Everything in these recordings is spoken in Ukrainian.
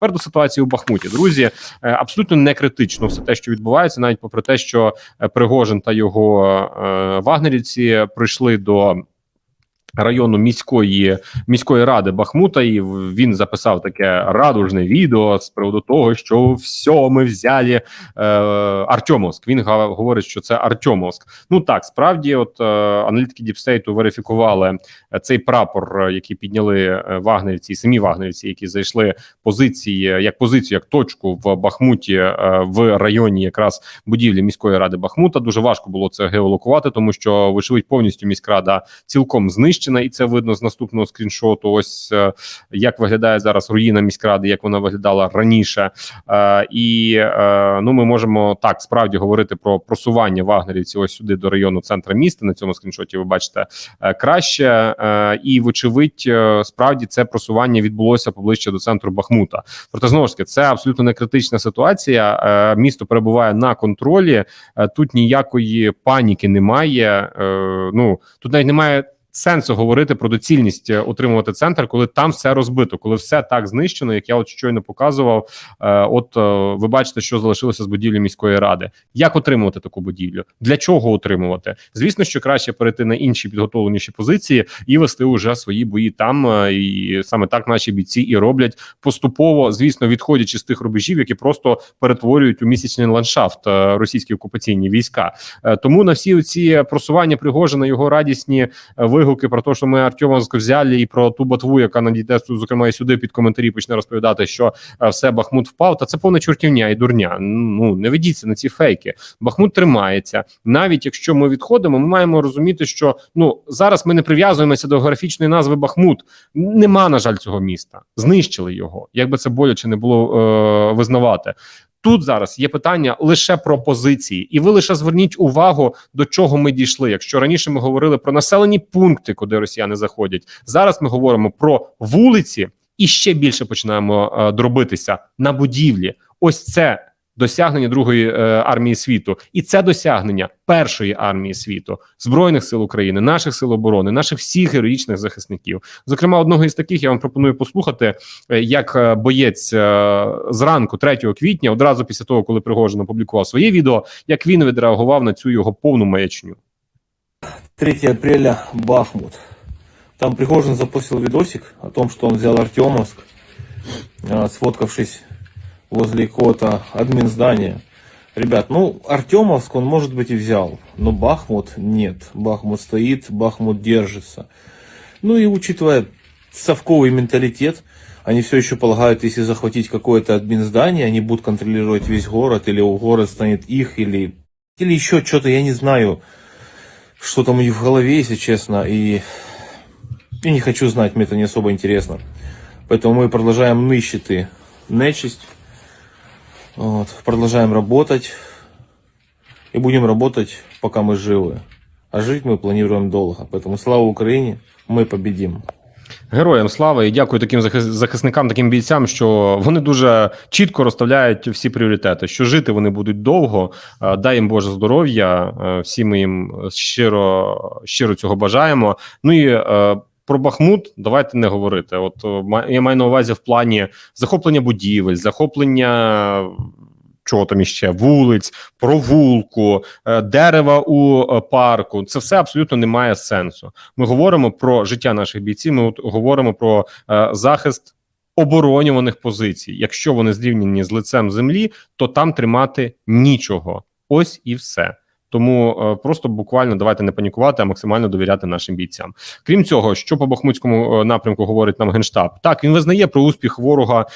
Тепер до ситуації у Бахмуті. Друзі, е, абсолютно не критично все те, що відбувається, навіть попри те, що е, Пригожин та його е, вагнерівці прийшли до. Району міської міської ради Бахмута, і він записав таке радужне відео з приводу того, що все ми взяли е, Артемовськ. Він говорить, що це Артемовськ. Ну так справді, от е, аналітики Діпстейту верифікували е, цей прапор, е, який підняли е, вагнерівці, самі вагнерівці, які зайшли позиції як позицію, як точку в Бахмуті е, в районі якраз будівлі міської ради Бахмута. Дуже важко було це геолокувати, тому що вочевидь повністю міськрада цілком знищена, і це видно з наступного скріншоту. Ось е, як виглядає зараз руїна міськради, як вона виглядала раніше. Е, і е, ну ми можемо так справді говорити про просування вагнерівців ось сюди до району центра міста. На цьому скріншоті ви бачите краще, і вочевидь, справді це просування відбулося поближче до центру Бахмута. Проте знову ж таки, це абсолютно не критична ситуація. Місто перебуває на контролі. Тут ніякої паніки немає. Ну тут навіть немає. Сенсу говорити про доцільність е, отримувати центр, коли там все розбито, коли все так знищено, як я от щойно показував. Е, от е, ви бачите, що залишилося з будівлі міської ради. Як отримувати таку будівлю? Для чого отримувати? Звісно, що краще перейти на інші підготовленіші позиції і вести уже свої бої там. І саме так наші бійці і роблять поступово, звісно, відходячи з тих рубежів, які просто перетворюють у місячний ландшафт російські окупаційні війська. Тому на всі ці просування Пригожина, його радісні е, вигуки про те, що ми Артемовськ взяли, і про ту ботву, яка надійде зокрема і сюди під коментарі почне розповідати, що е, все Бахмут впав. Та це повна чортівня і дурня. Ну не ведіться на ці фейки. Бахмут тримається. Навіть якщо ми відходимо, ми маємо розуміти, що ну зараз ми не прив'язуємося до географічної назви Бахмут. Нема, на жаль, цього міста. Знищили його. Як би це боляче не було е, визнавати. Тут зараз є питання лише про позиції, і ви лише зверніть увагу, до чого ми дійшли. Якщо раніше ми говорили про населені пункти, куди росіяни заходять, зараз ми говоримо про вулиці і ще більше починаємо е, дробитися на будівлі. Ось це досягнення другої е, армії світу, і це досягнення першої армії світу, збройних сил України, наших сил оборони, наших всіх героїчних захисників. Зокрема, одного із таких я вам пропоную послухати, е, як е, боєць е, зранку, 3 квітня, одразу після того, коли Пригожин опублікував своє відео, як він відреагував на цю його повну маячню. 3 апреля Бахмут. Там Пригожин запустил видосик о том, что он взял Артемовск, сфоткавшись возле какого-то админ здания. Ребят, ну, Артемовск он, может быть, и взял, но Бахмут нет. Бахмут стоит, Бахмут держится. Ну и учитывая совковый менталитет, они все еще полагают, если захватить какое-то админ здание, они будут контролировать весь город, или город станет их, или, или еще что-то, я не знаю что там у них в голове, если честно, и я не хочу знать, мне это не особо интересно. Поэтому мы продолжаем нищеты нечисть, вот, продолжаем работать, и будем работать, пока мы живы. А жить мы планируем долго. Поэтому слава Украине, мы победим. Героям слава і дякую таким захис- захисникам, таким бійцям, що вони дуже чітко розставляють всі пріоритети. Що жити вони будуть довго. Е, Дай їм Боже здоров'я. е, Всі ми їм щиро щиро цього бажаємо. Ну і е, про Бахмут давайте не говорити. От е, я маю на увазі в плані захоплення будівель, захоплення. Чого там іще вулиць, провулку, е, дерева у е, парку. Це все абсолютно не має сенсу. Ми говоримо про життя наших бійців. Ми говоримо про захист оборонюваних позицій. Якщо вони зрівняні з лицем землі, то там тримати нічого. Ось і все. Тому е, просто буквально давайте не панікувати, а максимально довіряти нашим бійцям. Крім цього, що по бахмутському е, напрямку говорить нам генштаб, так він визнає про успіх ворога.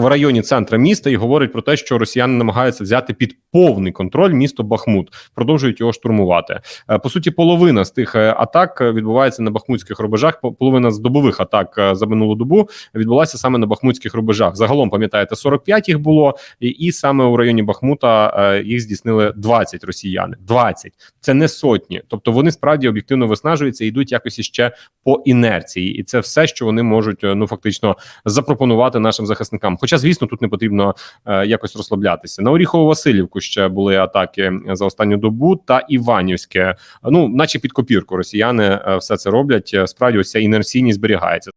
В районі центра міста і говорить про те, що росіяни намагаються взяти під повний контроль місто Бахмут, продовжують його штурмувати. Е, По суті, половина з тих е, атак е, відбувається на бахмутських рубежах. по- Половина з добових атак за минулу добу відбулася саме на бахмутських рубежах. Загалом пам'ятаєте, 45 їх було, і, і саме у районі Бахмута їх здійснили 20 росіяни. 20. це не сотні. Тобто вони справді об'єктивно виснажуються і йдуть якось іще по інерції, і це все, що вони можуть ну фактично запропонувати нашим захисникам. Хоча, звісно, тут не потрібно е, якось розслаблятися. На Оріхову Васильівку ще були атаки за останню добу, та Іванівське. Ну, наче під копірку росіяни е, все це роблять. Е, Справді, ось ця інерційність зберігається.